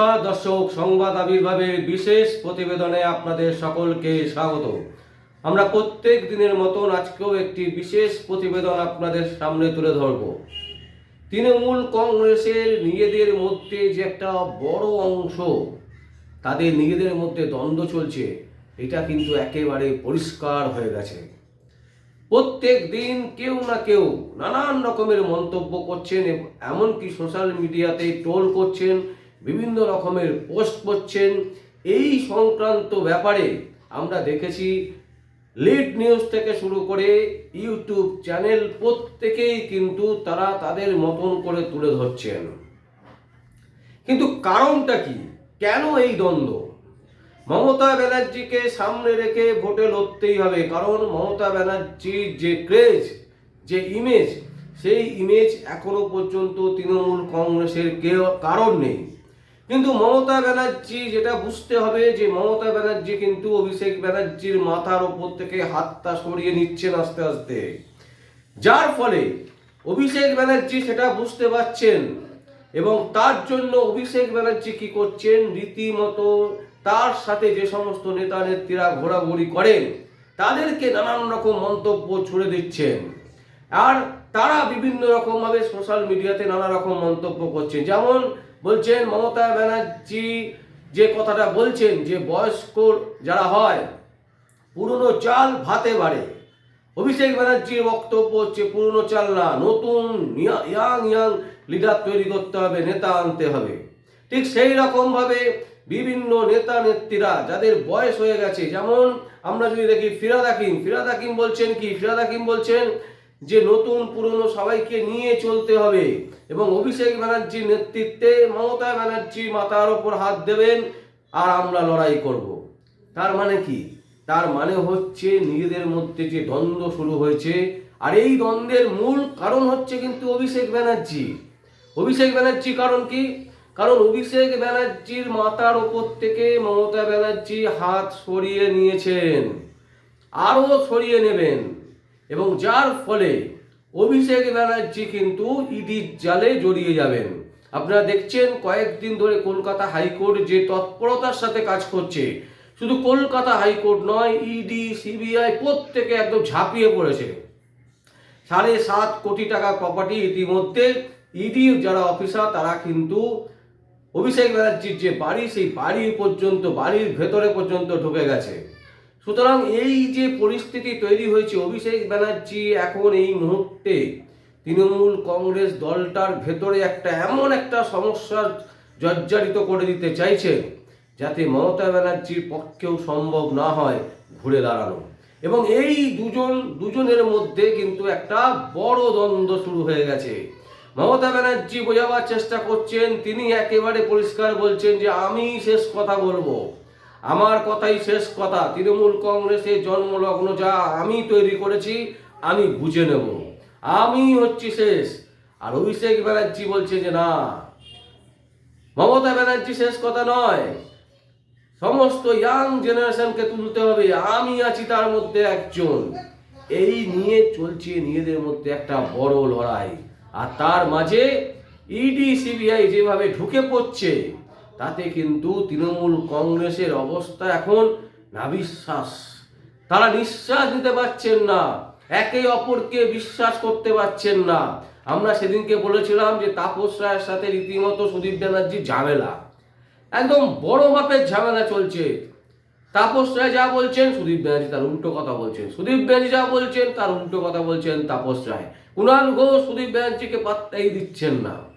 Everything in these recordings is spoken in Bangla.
নমস্কার দর্শক সংবাদ আবির্ভাবের বিশেষ প্রতিবেদনে আপনাদের সকলকে স্বাগত। আমরা প্রত্যেক দিনের মতন আজকেও একটি বিশেষ প্রতিবেদন আপনাদের সামনে তুলে ধরব। তৃণমূল কংগ্রেসের নিজেদের মধ্যে যে একটা বড় অংশ, তাদের নিজেদের মধ্যে দ্বন্দ্ব চলছে, এটা কিন্তু একেবারে পরিষ্কার হয়ে গেছে। প্রত্যেক দিন কেউ না কেউ নানান রকমের মন্তব্য করছেন, এমনকি সোশ্যাল মিডিয়াতে ট্রোল করছেন বিভিন্ন রকমের পোস্ট করছেন। এই সংক্রান্ত ব্যাপারে আমরা দেখেছি লিড নিউজ থেকে শুরু করে ইউটিউব চ্যানেল প্রত্যেকেই কিন্তু তারা তাদের মতন করে তুলে ধরছেন। কিন্তু কারণটা কি? কেন এই দ্বন্দ্ব? মমতা ব্যানার্জিকে সামনে রেখে ভোটে লড়তেই হবে, কারণ মমতা ব্যানার্জির যে ক্রেজ, যে ইমেজ সেই ইমেজ এখনও পর্যন্ত তৃণমূল কংগ্রেসের কেউ কারণ নেই। কিন্তু মমতা ব্যানার্জি যেটা বুঝতে হবে যে মমতা ব্যানার্জি কিন্তু অভিষেক ব্যানার্জির মাথার ওপর থেকে হাতটা সরিয়ে নিচ্ছেন আস্তে আস্তে। যার ফলে অভিষেক ব্যানার্জি সেটা বুঝতে পারছেন এবং তার জন্য অভিষেক ব্যানার্জি কি করছেন? রীতিমতো তার সাথে যে সমস্ত নেতা নেত্রীরা ঘোরাঘুরি করেন, তাদেরকে নানান রকম মন্তব্য ছুড়ে দিচ্ছেন। আর তারা বিভিন্ন রকমভাবে সোশ্যাল মিডিয়াতে নানা রকম মন্তব্য করছেন। যেমন বলছেন মমতা ব্যানার্জি যে কথাটা বলছেন যে বয়স্ক যারা হয়, পুরনো চাল ভাতে বাড়ে। অভিষেক ব্যানার্জির বক্তব্য হচ্ছে, পুরনো চাল না, নতুন ইয়াং ইয়াং লিডার তৈরি করতে হবে, নেতা আনতে হবে। ঠিক সেই রকমভাবে বিভিন্ন নেতা, নেত্রীরা যাদের বয়স হয়ে গেছে, যেমন আমরা যদি দেখি ফিরাদ হাকিম ফিরাদ হাকিম বলছেন কি? ফিরাদ হাকিম বলছেন যে নতুন পুরনো সবাইকে নিয়ে চলতে হবে। এবং অভিষেক ব্যানার্জির নেতৃত্বে মমতা ব্যানার্জি মাথার ওপর হাত দেবেন আর আমরা লড়াই করব। তার মানে কি? তার মানে হচ্ছে নিজেদের মধ্যে যে দ্বন্দ্ব শুরু হয়েছে, আর এই দ্বন্দ্বের মূল কারণ হচ্ছে কিন্তু অভিষেক ব্যানার্জি। অভিষেক ব্যানার্জি কারণ কি? কারণ অভিষেক ব্যানার্জির মাথার ওপর থেকে মমতা ব্যানার্জি হাত সরিয়ে নিয়েছেন। আরও সরিয়ে নেবেন। এবং যার ফলে অভিষেক ব্যানার্জি কিন্তু ইডির জালে জড়িয়ে যাবেন। আপনারা দেখছেন, কয়েকদিন ধরে কলকাতা হাইকোর্ট যে তৎপরতার সাথে কাজ করছে, শুধু কলকাতা হাইকোর্ট নয়, ইডি, সিবিআই প্রত্যেকে একদম ঝাঁপিয়ে পড়েছে। সাড়ে সাত কোটি টাকা প্রপার্টি ইতিমধ্যে ইডির যারা অফিসার, তারা কিন্তু অভিষেক ব্যানার্জির যে বাড়ি, সেই বাড়ি পর্যন্ত, বাড়ির ভেতরে পর্যন্ত ঢুকে গেছে। সুতরাং এই যে পরিস্থিতি তৈরি হয়েছে, অভিষেক ব্যানার্জি এখন এই মুহূর্তে তৃণমূল কংগ্রেস দলটার ভেতরে একটা এমন একটা সমস্যা জর্জরিত করে দিতে চাইছে, যাতে মমতা ব্যানার্জির পক্ষেও সম্ভব না হয় ঘুরে দাঁড়ানো। এবং এই দুজন, দুজনের মধ্যে কিন্তু একটা বড় দ্বন্দ্ব শুরু হয়ে গেছে। মমতা ব্যানার্জি বোঝাবার চেষ্টা করছেন, তিনি একেবারে পরিষ্কার বলছেন যে, আমি শেষ কথা বলব। আমার কথাই শেষ কথা। তৃণমূল কংগ্রেসের জন্মলগ্ন যা আমি তৈরি করেছি, আমি বুঝে নেব। আমি হচ্ছি শেষ। আর অভিষেক ব্যানার্জি বলছে যে না, মমতা ব্যানার্জি শেষ কথা নয়। সমস্ত ইয়াং জেনারেশনকে তুলতে হবে। আমি আছি তার মধ্যে একজন। এই নিয়ে চলছে নিজেদের মধ্যে একটা বড় লড়াই। আর তার মাঝে ইডি সিবিআই যেভাবে ঢুকে পড়ছে তাতে কিন্তু তৃণমূল কংগ্রেসের অবস্থা এখন নাবিশ্বাস। তারা নিঃশ্বাস নিতে পারছেন না। একে অপরকে বিশ্বাস করতে পারছেন না। আমরা সেদিনকে বলেছিলাম যে তাপস রায়ের সাথে রীতিমতো সুদীপ ব্যানার্জির ঝামেলা। একদম বড় মাপের ঝামেলা চলছে। তাপস রায় যা বলছেন, সুদীপ ব্যানার্জি তার উল্টো কথা বলছেন। সুদীপ ব্যানার্জি যা বলছেন, তার উল্টো কথা বলছেন তাপস রায়। কুণাল ঘোষ সুদীপ ব্যানার্জিকে পাত্তাই দিচ্ছেন না।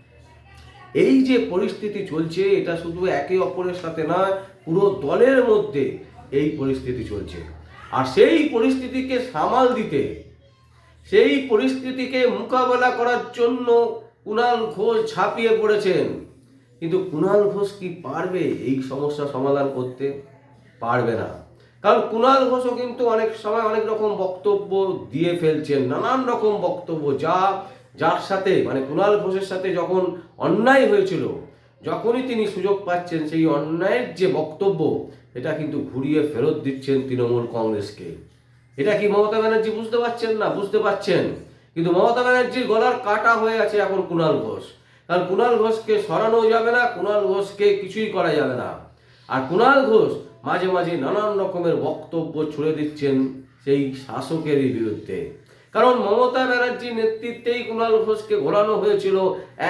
এই যে পরিস্থিতি চলছে, এটা শুধু একে অপরের সাথে না পুরো দলের মধ্যে এই পরিস্থিতি চলছে। আর সেই পরিস্থিতিকে সামাল দিতে, সেই পরিস্থিতিকে মোকাবেলা করার জন্য কুণাল ঘোষ ঝাঁপিয়ে পড়েছেন। কিন্তু কুণাল ঘোষ কি পারবে এই সমস্যা সমাধান করতে? পারবে না। কারণ কুণাল ঘোষও কিন্তু অনেক সময় অনেক রকম বক্তব্য দিয়ে ফেলছেন, নানান রকম বক্তব্য, যা যার সাথে মানে কুণাল ঘোষের সাথে যখন অন্যায় হয়েছিল, যখনই তিনি সুযোগ পাচ্ছেন, সেই অন্যায়ের যে বক্তব্য, এটা কিন্তু ঘুরিয়ে ফেরত দিচ্ছেন তৃণমূল কংগ্রেসকে। এটা কি মমতা ব্যানার্জি বুঝতে পারছেন? না, বুঝতে পারছেন। কিন্তু মমতা ব্যানার্জির গলার কাটা হয়ে আছে এখন কুণাল ঘোষ। কারণ কুণাল ঘোষকে সরানো যাবে না, কুণাল ঘোষকে কিছুই করা যাবে না। আর কুণাল ঘোষ মাঝে মাঝে নানান রকমের বক্তব্য ছুড়ে দিচ্ছেন সেই শাসকেরই বিরুদ্ধে। কারণ মমতা ব্যানার্জির নেতৃত্বেই কুণাল ঘোষকে ঘোরানো হয়েছিল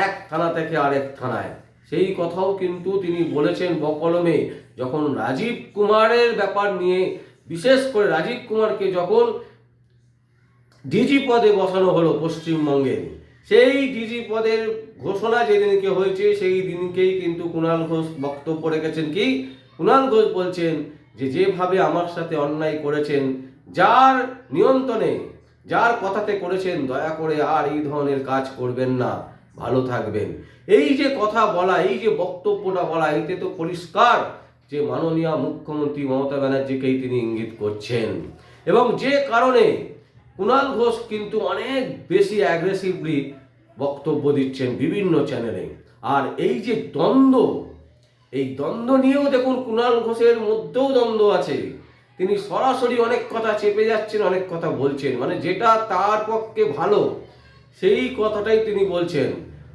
এক থানা থেকে আরেক থানায়। সেই কথাও কিন্তু তিনি বলেছেন বকলমে, যখন রাজীব কুমারের ব্যাপার নিয়ে, বিশেষ করে রাজীব কুমারকে যখন ডিজি পদে বসানো হলো পশ্চিমবঙ্গে, সেই ডিজি পদের ঘোষণা যেদিনকে হয়েছে, সেই দিনকেই কিন্তু কুণাল ঘোষ বক্তব্য রেখেছেন কি? কুণাল ঘোষ বলছেন যে, যেভাবে আমার সাথে অন্যায় করেছেন, যার নিয়ন্ত্রণে যার কথাতে করেছেন, দয়া করে আর এই ধরনের কাজ করবেন না। ভালো থাকবেন। এই যে কথা বলা, এই যে বক্তব্যটা বলা, এতে তো পরিষ্কার যে মাননীয় মুখ্যমন্ত্রী মমতা ব্যানার্জিকেই তিনি ইঙ্গিত করছেন। এবং যে কারণে কুণাল ঘোষ কিন্তু অনেক বেশি অ্যাগ্রেসিভলি বক্তব্য দিচ্ছেন বিভিন্ন চ্যানেলে আর এই যে দ্বন্দ্ব, এই দ্বন্দ্ব নিয়েও দেখুন কুণাল ঘোষের মধ্যেও দ্বন্দ্ব আছে। তিনি সরাসরি অনেক কথা চেপে যাচ্ছেন, অনেক কথা বলছেন। মানে যেটা তার পক্ষে ভালো, সেই কথাটাই তিনি বলছেন।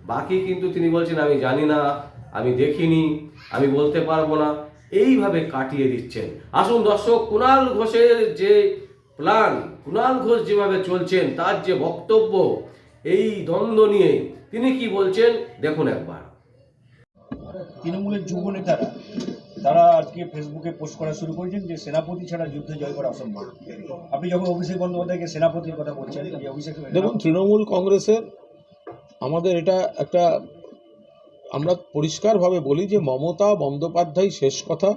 বাকি কিন্তু তিনি বলছেন, আমি জানি না, আমি দেখিনি, আমি বলতে পারব না। এইভাবে কাটিয়ে দিচ্ছেন। আসুন দর্শক কুণাল ঘোষের যে প্ল্যান কুণাল ঘোষ যেভাবে চলছেন, তার যে বক্তব্য, এই দ্বন্দ্ব নিয়ে তিনি কি বলছেন, দেখুন একবার। তৃণমূলের যুব নেতারা তারা আজকে ফেসবুকে পোস্ট করা শুরু করেছেন যে সেনাপতি ছাড়া যুদ্ধে জয় করা অসম্ভব। আপনি যখন অভিষেক বন্দ্যোপাধ্যায়কে সেনাপতির কথা বলছেন অভিষেক দেখুন, তৃণমূল কংগ্রেসের আমাদের এটা একটা আমরা পরিষ্কারভাবে বলি যে মমতা বন্দ্যোপাধ্যায় শেষ কথা।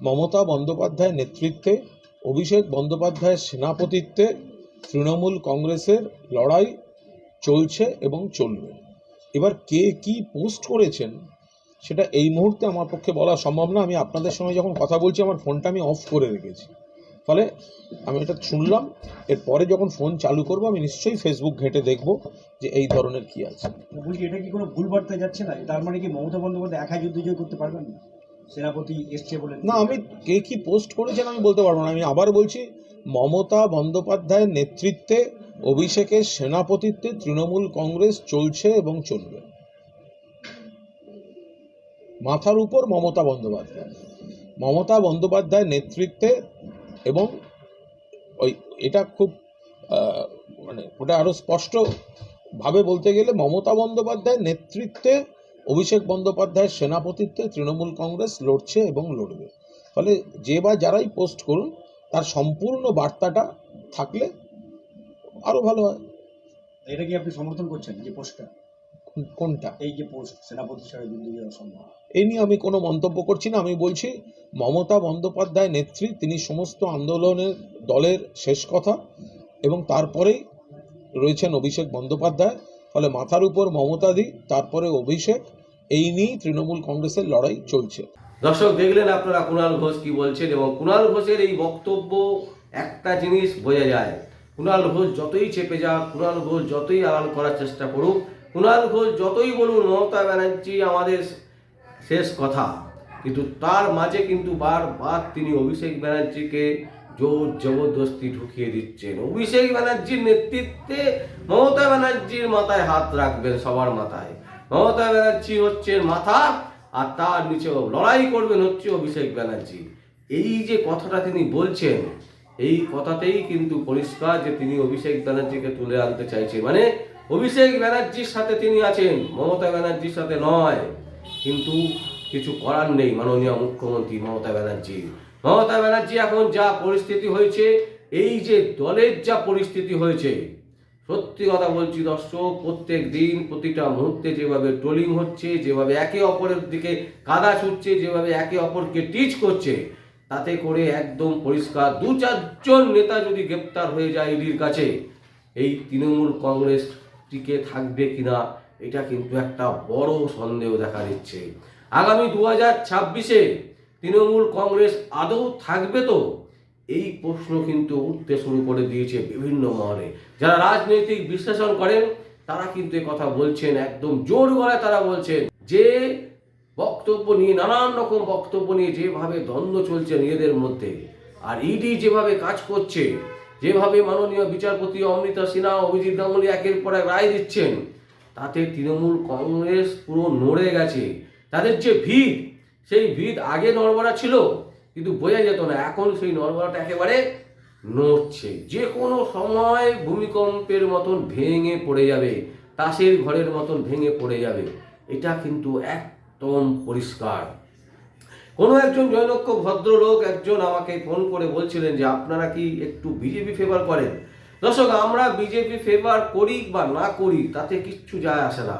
মমতা বন্দ্যোপাধ্যায় নেতৃত্বে, অভিষেক বন্দ্যোপাধ্যায়ের সেনাপতিত্বে তৃণমূল কংগ্রেসের লড়াই চলছে এবং চলবে। এবার কে কি পোস্ট করেছেন সেটা এই মুহূর্তে আমার পক্ষে বলা সম্ভব না। আমি আপনাদের সঙ্গে যখন কথা বলছি আমার ফোনটা আমি অফ করে রেখেছি। ফলে আমি এটা শুনলাম এরপরে যখন ফোন চালু করব আমি নিশ্চয়ই ফেসবুক ঘেঁটে দেখব যে এই ধরনের কি আছে। বলছি এটা কি কোনো ভুল বার্তা যাচ্ছে না? তার মানে কি মমতা বন্দ্যোপাধ্যায় একা যুদ্ধ জয় করতে পারবেন না? সেনাপতি এসছে বলে না আমি কে কি পোস্ট করেছেন আমি বলতে পারব না। আমি আবার বলছি মমতা বন্দ্যোপাধ্যায়ের নেতৃত্বে অভিষেকের সেনাপতিত্বে তৃণমূল কংগ্রেস চলছে এবং চলবে। মাথার উপর মমতা বন্দ্যোপাধ্যায়। মমতা বন্দ্যোপাধ্যায়ের নেতৃত্বে এবং ওই এটা খুব মানে ওটা আরও স্পষ্টভাবে বলতে গেলে মমতা বন্দ্যোপাধ্যায়ের নেতৃত্বে অভিষেক বন্দ্যোপাধ্যায়ের সেনাপতিত্বে তৃণমূল কংগ্রেস লড়ছে এবং লড়বে। ফলে যে বা যারাই পোস্ট করুন, তার সম্পূর্ণ বার্তাটা থাকলে আরও ভালো হয়। এটা কি আপনি সমর্থন করছেন যে পোস্টটা? কোনটা? এই যে পোস্ট সেনাপতি অসম্ভব এই নিয়ে আমি কোনো মন্তব্য করছি না আমি বলছি মমতা বন্দ্যোপাধ্যায় নেত্রী তিনি সমস্ত আন্দোলনের দলের শেষ কথা এবং তারপরেই রয়েছেন অভিষেক বন্দ্যোপাধ্যায়। ফলে মাথার উপর মমতা দি তারপরে অভিষেক এই নিয়েই তৃণমূল কংগ্রেসের লড়াই চলছে। দর্শক দেখলেন আপনারা কুণাল ঘোষ কি বলছেন এবং কুণাল ঘোষের এই বক্তব্য একটা জিনিস বোঝা যায়। কুণাল ঘোষ যতই চেপে যাক কুণাল ঘোষ যতই আড়াল করার চেষ্টা করুক কুণাল ঘোষ যতই বলুন, মমতা ব্যানার্জি আমাদের শেষ কথা। কিন্তু তার মাঝে কিন্তু বারবার তিনি অভিষেক ব্যানার্জিকে জোর জবরদস্তি ঢুকিয়ে দিচ্ছেন। অভিষেক ব্যানার্জির নেতৃত্বে মমতা ব্যানার্জির মাথায় হাত রাখবেন সবার মাথায়। মমতা ব্যানার্জি হচ্ছে মাথা, আর তার নিচে লড়াই করবেন হচ্ছে অভিষেক ব্যানার্জি। এই যে কথাটা তিনি বলছেন, এই কথাতেই কিন্তু পরিষ্কার যে তিনি অভিষেক ব্যানার্জিকে তুলে আনতে চাইছে মানে অভিষেক ব্যানার্জির সাথে তিনি আছেন, মমতা ব্যানার্জির সাথে নয়। কিন্তু কিছু করার নেই মাননীয় মুখ্যমন্ত্রী মমতা ব্যানার্জি। মমতা ব্যানার্জি এখন যা পরিস্থিতি হয়েছে, এই যে দলের যা পরিস্থিতি হয়েছে, সত্যি কথা বলছি দর্শক, প্রত্যেক দিন প্রতিটা মুহূর্তে যেভাবে ট্রোলিং হচ্ছে, যেভাবে একে অপরের দিকে কাদা ছুটছে, যেভাবে একে অপরকে টিচ করছে, তাতে করে একদম পরিষ্কার দু চারজন নেতা যদি গ্রেপ্তার হয়ে যায় ইডির কাছে, এই তৃণমূল কংগ্রেস টিকে থাকবে কিনা, এটা কিন্তু একটা বড় সন্দেহ দেখা দিচ্ছে। আগামী দু হাজার ছাব্বিশে তৃণমূল কংগ্রেস আদৌ থাকবে তো? এই প্রশ্ন কিন্তু উঠতে শুরু করে দিয়েছে বিভিন্ন মহলে। যারা রাজনৈতিক বিশ্লেষণ করেন, তারা কিন্তু কথা বলছেন, একদম জোর গলায় তারা বলছেন যে বক্তব্য নিয়ে, নানান রকম বক্তব্য নিয়ে যেভাবে দ্বন্দ্ব চলছে নিজেদের মধ্যে, আর ইডি যেভাবে কাজ করছে যেভাবে মাননীয় বিচারপতি অমৃতা সিনহা, অভিজিৎ গাঙ্গুলি একের পর এক রায় দিচ্ছেন, তাতে তৃণমূল কংগ্রেস পুরো নড়ে গেছে। তাদের যে ভিত সেই ভিত আগে নড়বড়া ছিল, কিন্তু বোঝা যেত না, এখন সেই নড়বড়াটা একেবারে নড়ছে। যে কোনো সময় ভূমিকম্পের মতন ভেঙে পড়ে যাবে, তাসের ঘরের মতন ভেঙে পড়ে যাবে। এটা কিন্তু একদম পরিষ্কার। কোনো একজন জনৈক্য ভদ্রলোক একজন আমাকে ফোন করে বলছিলেন যে আপনারা কি একটু বিজেপি ফেভার করেন? দর্শক, আমরা বিজেপি ফেভার করি বা না করি তাতে কিচ্ছু যায় আসে না।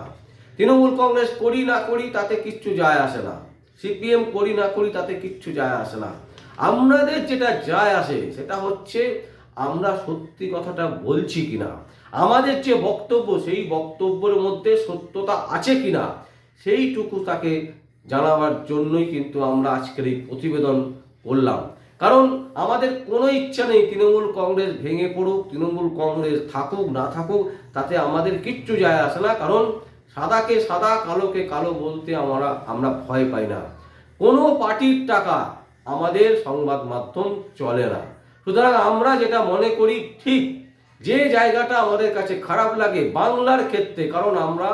তৃণমূল কংগ্রেস করি না করি, তাতে কিচ্ছু যায় আসে না। সিপিএম করি না করি, তাতে কিচ্ছু যায় আসে না। আমাদের যেটা যায় আসে, সেটা হচ্ছে আমরা সত্যি কথাটা বলছি কিনা আমাদের যে বক্তব্য, সেই বক্তব্যের মধ্যে সত্যতা আছে কিনা সেইটুকু তাকে জানাবার জন্যই কিন্তু আমরা আজকের এই প্রতিবেদন করলাম। কারণ আমাদের কোনো ইচ্ছা নেই তৃণমূল কংগ্রেস ভেঙে পড়ুক, তৃণমূল কংগ্রেস থাকুক, না থাকুক, তাতে আমাদের কিচ্ছু যায় আসে না। কারণ সাদাকে সাদা, কালোকে কালো বলতে আমরা আমরা ভয় পাই না। কোনো পার্টির টাকা আমাদের সংবাদ মাধ্যম চলে না। সুতরাং আমরা যেটা মনে করি ঠিক, যে জায়গাটা আমাদের কাছে খারাপ লাগে বাংলার ক্ষেত্রে, কারণ আমরা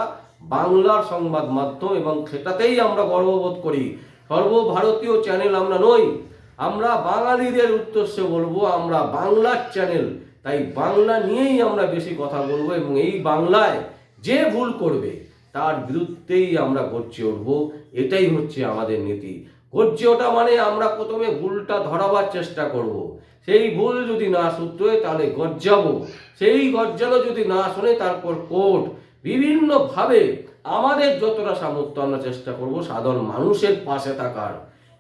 বাংলার সংবাদ মাধ্যম এবং সেটাতেই আমরা গর্ববোধ করি। সর্বভারতীয় চ্যানেল আমরা নই। আমরা বাঙালিদের উদ্দেশ্যে বলব, আমরা বাংলার চ্যানেল তাই বাংলা নিয়েই আমরা বেশি কথা বলব এবং এই বাংলায় যে ভুল করবে, তার বিরুদ্ধেই আমরা গর্জে উঠব। এটাই হচ্ছে আমাদের নীতি। গর্জে ওঠা মানে আমরা প্রথমে ভুলটা ধরাবার চেষ্টা করব। সেই ভুল যদি না শুধরে, তাহলে গর্জাবো। সেই গর্জানো যদি না শোনে, তারপর কোর্ট। বিভিন্নভাবে আমাদের যতটা সামর্থ্য আমরা চেষ্টা করব, সাধারণ মানুষের পাশে থাকার।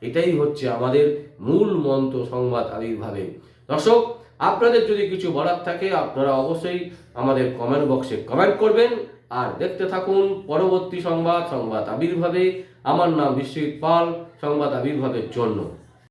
এটাই হচ্ছে আমাদের মূল মন্ত্র সংবাদ আবির্ভাবে। দর্শক, আপনাদের যদি কিছু বলার থাকে, আপনারা অবশ্যই আমাদের কমেন্ট বক্সে কমেন্ট করবেন। আর দেখতে থাকুন পরবর্তী সংবাদ সংবাদ আবির্ভাবে। আমার নাম বিশ্বজিৎ পাল, সংবাদ আবির্ভাবের জন্য।